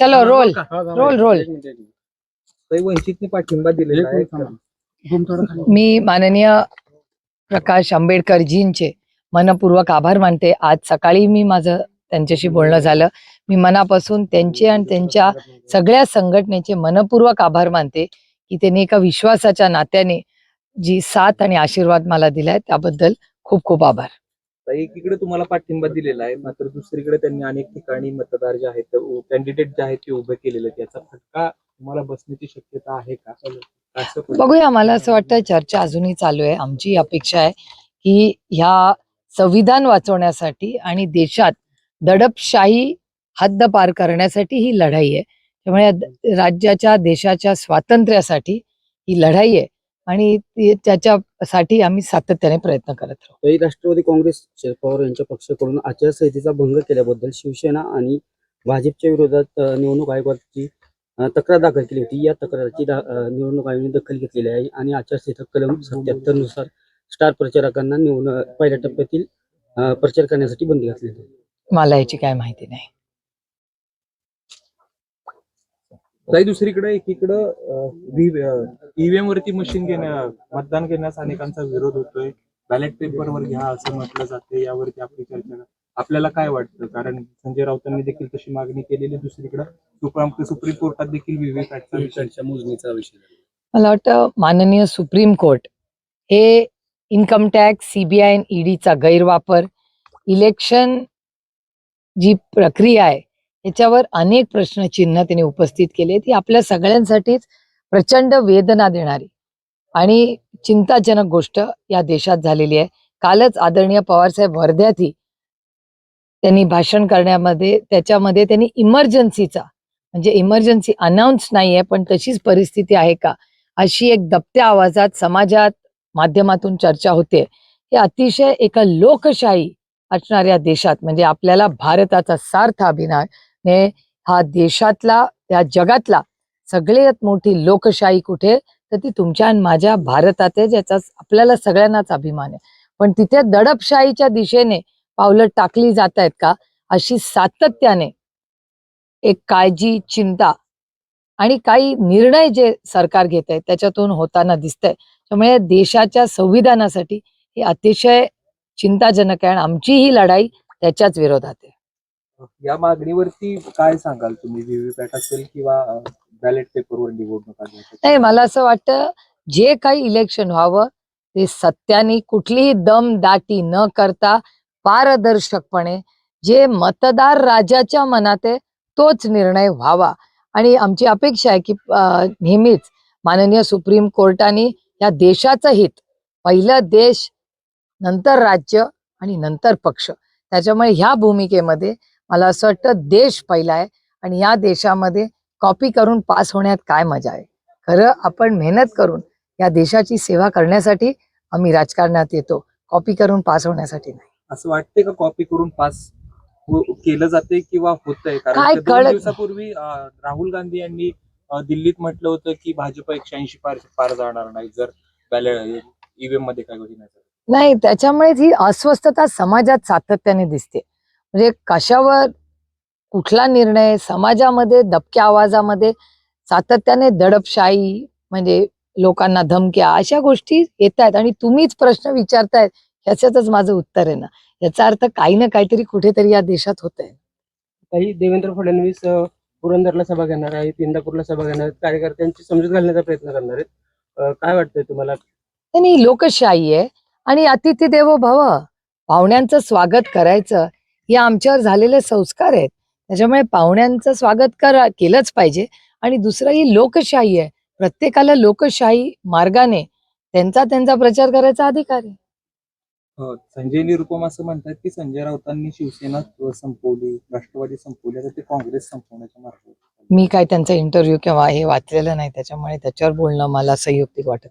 चलो role. Roll roll. Role वंचितने पाठिंबा दिलेला आहे. मी माननीय प्रकाश आंबेडकरजींचे मनपूर्वक आभार मानते. आज सकाळी मी माझं त्यांच्याशी बोलणं झालं. मी मनापासून त्यांचे आणि त्यांच्या सगळ्या संघटनेचे मनपूर्वक आभार मानते की त्यांनी एका विश्वासाच्या नात्याने जी साथ आणि आशीर्वाद मला दिलाय त्याबद्दल खूप खूप आभार. आता एकीकडे तुम्हाला पाठिंबा दिलेला आहे मात्र दुसरीकडे त्यांनी अनेक ठिकाणी मतदार जे आहेत कॅन्डिडेट जे आहेत ते उभे केलेले त्याचा फटका तुम्हाला बसण्याची शक्यता आहे का? बघूया मला असं वाटतं चर्चा अजूनही चालू आहे. आमची अपेक्षा आहे की ह्या संविधान वाचवण्यासाठी आणि देशात दडपशाही हद्द पार करण्यासाठी ही लढाई आहे. त्यामुळे राज्याच्या देशाच्या स्वातंत्र्यासाठी ही लढाई आहे. आणि त्याच्यासाठी आम्ही सातत्याने प्रयत्न करत राहू. तरी राष्ट्रवादी काँग्रेस शरद पवार यांच्या पक्षाकडून आचारसंहितेचा भंग केल्याबद्दल शिवसेना आणि भाजपच्या विरोधात निवडणूक आयोगाची तक्रार दाखल केली होती. या तक्राराची निवडणूक आयोगाने दखल घेतलेली आहे आणि आचारसंहिता कलम सत्याहत्तरनुसार स्टार प्रचारकांना निवड पहिल्या टप्प्यातील प्रचार करण्यासाठी बंदी घातली आहे मला याची काय माहिती नाही. ताई दुसरीकडे एकीकडं ईव्हीएम वरती मशीन घेण्या मतदान घेण्यास अनेकांचा विरोध होतोय. बॅलेट पेपरवर घ्या असं म्हटलं जाते यावरती आपली चर्चा. आपल्याला काय वाटतं? कारण संजय राऊतांनी देखील तशी मागणी केलेली दुसरीकडे सुप्रीम सुप्रीम कोर्टात देखील व्हीव्हीपॅटचा मोजणीचा विषय मला वाटतं माननीय सुप्रीम कोर्ट हे इन्कम टॅक्स सीबीआय आणि ईडीचा गैरवापर इलेक्शन जी प्रक्रिया आहे याच्यावर अनेक प्रश्नचिन्ह त्यांनी उपस्थित केले ती आपल्या सगळ्यांसाठीच प्रचंड वेदना देणारी आणि चिंताजनक गोष्ट या देशात झालेली आहे. कालच आदरणीय पवारसाहेब वर्ध्यातही त्यांनी भाषण करण्यामध्ये त्याच्यामध्ये त्यांनी इमर्जन्सीचा म्हणजे इमर्जन्सी अनाऊन्स नाहीये पण तशीच परिस्थिती आहे का? अशी एक दबत्या आवाजात समाजात माध्यमातून चर्चा होते. हे अतिशय एका लोकशाही असणाऱ्या देशात म्हणजे आपल्याला भारताचा सार्थ अभिनय ने हा देशातला त्या जगातला सगळ्यात मोठी लोकशाही कुठे? तर ती तुमच्या आणि माझ्या भारतात आहे ज्याचा आपल्याला सगळ्यांनाच अभिमान आहे. पण तिथे दडपशाहीच्या दिशेने पावलं टाकली जात आहेत का? अशी सातत्याने एक काळजी चिंता आणि काही निर्णय जे सरकार घेत आहे त्याच्यातून होताना दिसतंय. त्यामुळे देशाच्या संविधानासाठी हे अतिशय चिंताजनक आहे आणि आमची ही लढाई त्याच्याच विरोधात आहे. या मागणीवरती काय सांगाल तुम्ही? व्हीव्हीपॅट असेल किंवा बॅलेट पेपरवर निवडणुका नाही मला असं वाटतं जे काही इलेक्शन व्हावं ते सत्याने कुठलीही दम दाटी न करता पारदर्शकपणे जे मतदार राजाच्या मनात आहे तोच निर्णय व्हावा. आणि आमची अपेक्षा आहे की नेहमीच माननीय सुप्रीम कोर्टाने या देशाचं हित पहिलं देश नंतर राज्य आणि नंतर पक्ष त्याच्यामुळे ह्या भूमिकेमध्ये मला असं वाटतं देश पहिला आहे आणि या देशामध्ये कॉपी करून पास होण्यात काय मजा आहे खरं आपण मेहनत करून या देशाची सेवा करण्यासाठी आम्ही राजकारणात येतो कॉपी करून पास होण्यासाठी नाही असं वाटतंय का कॉपी करून पास हो- केलं जाते किंवा होतंय काय कारण ते दोन दिवसापूर्वी राहुल गांधी यांनी दिल्लीत म्हटलं होतं की भाजप एकशे ऐंशी पार पार जाणार नाही जर बॅलेट ईव्हीएममध्ये काय. नाही त्याच्यामुळे ही अस्वस्थता समाजात सातत्याने दिसते म्हणजे कशावर कुठला निर्णय समाजामध्ये दबक्या आवाजामध्ये सातत्याने दडपशाही म्हणजे लोकांना धमक्या अशा गोष्टी येत आहेत आणि तुम्हीच प्रश्न विचारतायत ह्याच्यातच माझं उत्तर आहे ना. याचा अर्थ काही ना काहीतरी कुठेतरी या देशात होत आहे काही देवेंद्र फडणवीस पुरंदरला सभा घेणार आहेत इंदापूरला सभा घेणार आहेत कार्यकर्त्यांची समजूत घालण्याचा प्रयत्न करणार आहेत. काय वाटतंय तुम्हाला? नाही लोकशाही आहे आणि अतिथी देवो भव. पाहुण्यांचं स्वागत करायचं हे आमच्यावर झालेले संस्कार आहेत. त्याच्यामुळे पाहुण्यांचं स्वागत करा केलंच पाहिजे. आणि दुसरं ही लोकशाही आहे. प्रत्येकाला लोकशाही मार्गाने त्यांचा त्यांचा प्रचार करायचा अधिकार आहे. अं, संजय निरुपम असं म्हणतात की संजय राऊतांनी शिवसेना संपवली राष्ट्रवादी संपवली आता ते काँग्रेस संपवण्याच्या मार्गावर. मी काय त्यांचा इंटरव्ह्यू किंवा हे वाचलेलं नाही त्याच्यामुळे त्याच्यावर बोलणं मला संयुक्तिक वाटत.